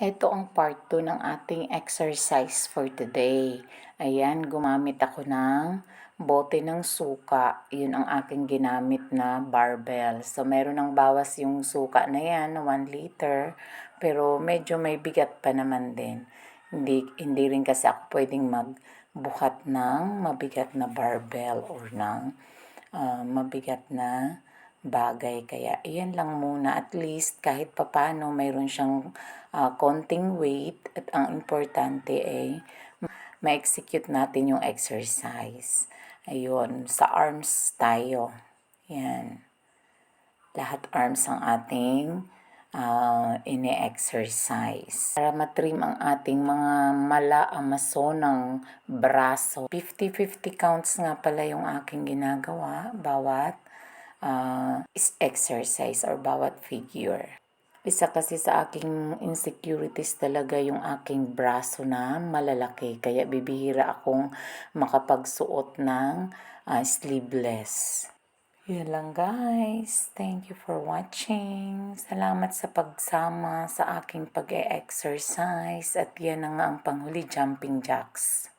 Ito ang part 2 ng ating exercise for today. Ayan, gumamit ako ng bote ng suka. Yun ang aking ginamit na barbell. So, meron ng bawas yung suka na yan, 1 liter. Pero medyo may bigat pa naman din. Hindi, hindi rin kasi ako pwedeng magbuhat ng mabigat na barbell or ng ah, mabigat na bagay. Kaya iyan lang muna. At least kahit papano mayroon siyang ah, konting weight at ang importante ay ma-execute natin yung exercise. Ayun, sa arms tayo. Yan. Lahat arms ang ating ah, ine-exercise. Para matrim ang ating mga mala amasonang braso. 50-50 counts nga pala yung aking ginagawa bawat ah, is exercise or bawat figure. Isa kasi sa aking insecurities talaga yung aking braso na malalaki. Kaya bibihira akong makapagsuot ng ah, sleeveless. Yun lang guys. Thank you for watching. Salamat sa pagsama sa aking pag-e-exercise. At yan na nga ang panghuli, jumping jacks.